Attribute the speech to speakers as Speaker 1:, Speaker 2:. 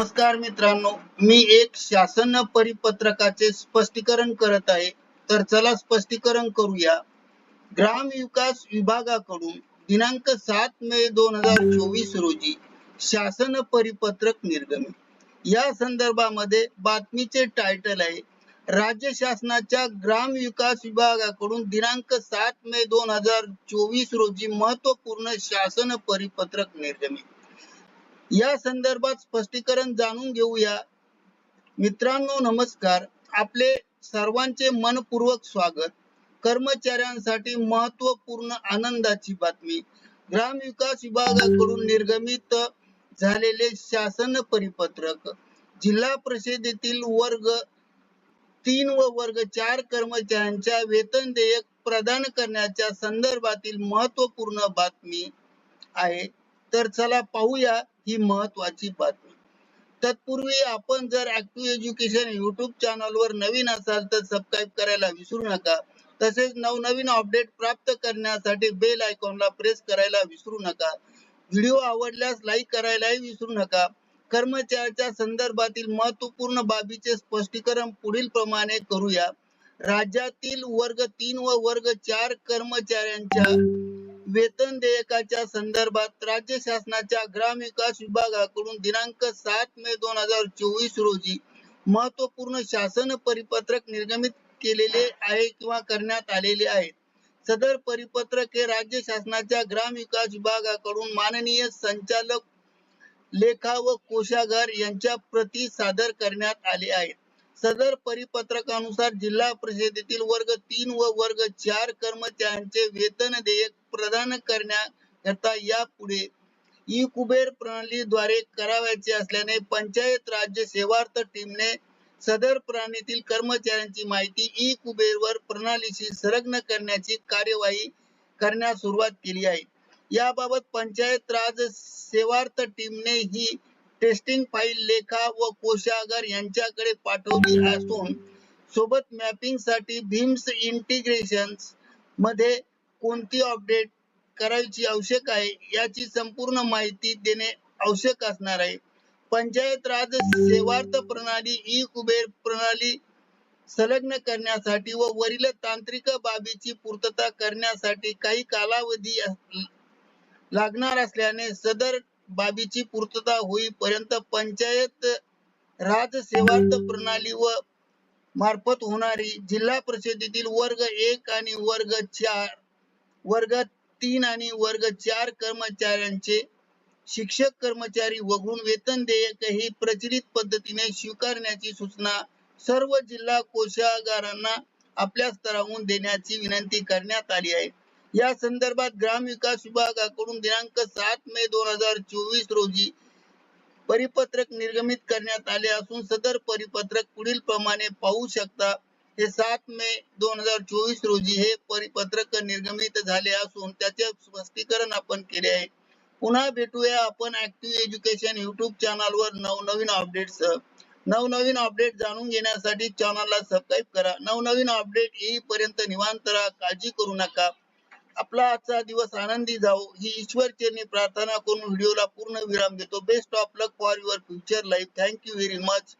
Speaker 1: नमस्कार मित्रांनो मी एक शासन परिपत्रकाचे स्पष्टीकरण करत आहे. तर चला स्पष्टीकरण करूया. ग्राम विकास विभागाकडून दिनांक सात मे दोन हजार चोवीस रोजी शासन परिपत्रक निर्गमित. या संदर्भामध्ये बातमीचे टायटल आहे राज्य शासनाच्या ग्राम विकास विभागाकडून दिनांक सात मे दोन हजार चोवीस रोजी महत्त्वपूर्ण शासन परिपत्रक निर्गमित. या संदर्भात स्पष्टीकरण जाणून घेऊया. मित्रांनो नमस्कार. आपले सर्वांचे मनपूर्वक स्वागत. कर्मचाऱ्यांसाठी महत्त्वपूर्ण आनंदाची बातमी. ग्रामविकास विभागाकडून निर्गमित झालेले शासन परिपत्रक. जिल्हा परिषदेतील वर्ग तीन व वर्ग चार कर्मचाऱ्यांच्या वेतन देयक प्रदान करण्याच्या संदर्भातील महत्त्वपूर्ण बातमी आहे. तर चला पाहूया ही महत्वाची बातमी. तत्पूर्वी आपण जर ऍक्टिव्ह एज्युकेशन युट्यूब चॅनल वर नवीन असाल तर सबस्क्राईब करायला विसरू नका. तसेच नवनवीन अपडेट प्राप्त करण्यासाठी बेल आयकॉनला प्रेस करायला विसरू नका. व्हिडिओ आवडल्यास लाईक करायलाही विसरू नका. कर्मचाऱ्याच्या संदर्भातील महत्त्वपूर्ण बाबीचे स्पष्टीकरण पुढील प्रमाणे करूया. राज्यातील वर्ग तीन व वर्ग चार कर्मचाऱ्यांच्या वेतन देयकाच्या संदर्भात राज्य शासनाच्या ग्राम विकास विभागाकडून दिनांक सात मे दोन हजार चोवीस रोजी महत्त्वपूर्ण शासन परिपत्रक निर्गमित केलेले आहे किंवा करण्यात आलेले आहे. सदर परिपत्रक हे राज्य शासनाच्या ग्राम विकास विभागाकडून माननीय संचालक लेखा व कोषागार यांच्या प्रती सादर करण्यात आले आहे सदर परिपत्रकानुसार जिल्हा परिषदेतील वर्ग तीन व वर्ग चार कर्मचाऱ्यांचे वेतन देयक प्रदान करण्याकरता यापुढे ई कुबेर प्रणालीद्वारे करावयाचे असल्याने पंचायत राज्य सेवार्थ टीमने सदर प्रणालीतील कर्मचाऱ्यांची माहिती ई कुबेर वर प्रणालीशी संलग्न करण्याची कार्यवाही करण्यास सुरुवात केली आहे. याबाबत पंचायत राज सेवार्थ टीमने ही टेस्टिंग फाईल लेखा व कोशागार यांच्याकडे पाठवली असून सोबत मॅपिंगसाठी भीम्स इंटिग्रेशनमध्ये कोणती अपडेट करायची आवश्यक आहे याची संपूर्ण माहिती देणे आवश्यक असणार आहे. पंचायत राज सेवार्थ प्रणाली ई कुबेर प्रणाली संलग्न करण्यासाठी व वरील तांत्रिक बाबीची पूर्तता करण्यासाठी काही कालावधी लागणार असल्याने सदर बाबीची पूर्तता होईपर्यंत पंचायत राज प्रणाली व मार्फत होणारी जिल्हा परिषदेतील वर्ग एक आणि वर्ग चार वर्ग तीन आणि वर्ग चार कर्मचाऱ्यांचे शिक्षक कर्मचारी वगळून वेतन देयक ही प्रचलित पद्धतीने स्वीकारण्याची सूचना सर्व जिल्हा कोषागारांना आपल्या स्तरावरून देण्याची विनंती करण्यात आली आहे. या संदर्भात ग्रामविकास विभागाकडून दिनांक सात मे दोन हजार चोवीस रोजी परिपत्रक निर्गमित करण्यात आले असून सदर परिपत्रक पुढील प्रमाणे पाहू शकता. हे सात मे दोन हजार चोवीस रोजी हे परिपत्रक निर्गमित झाले असून त्याचे स्पष्टीकरण आपण केले आहे. पुन्हा भेटूया आपण ऍक्टिव्ह एज्युकेशन युट्यूब चॅनल वर नवनवीन अपडेट्स नवनवीन अपडेट जाणून घेण्यासाठी चॅनलला सबस्क्राईब करा. नवनवीन अपडेट येईपर्यंत निवांत राहा काळजी करू नका. आपला आजचा दिवस आनंदी जाओ ही ईश्वर चरणी प्रार्थना करून व्हिडिओला पूर्ण विराम देतो. Best of luck for your future life thank you very much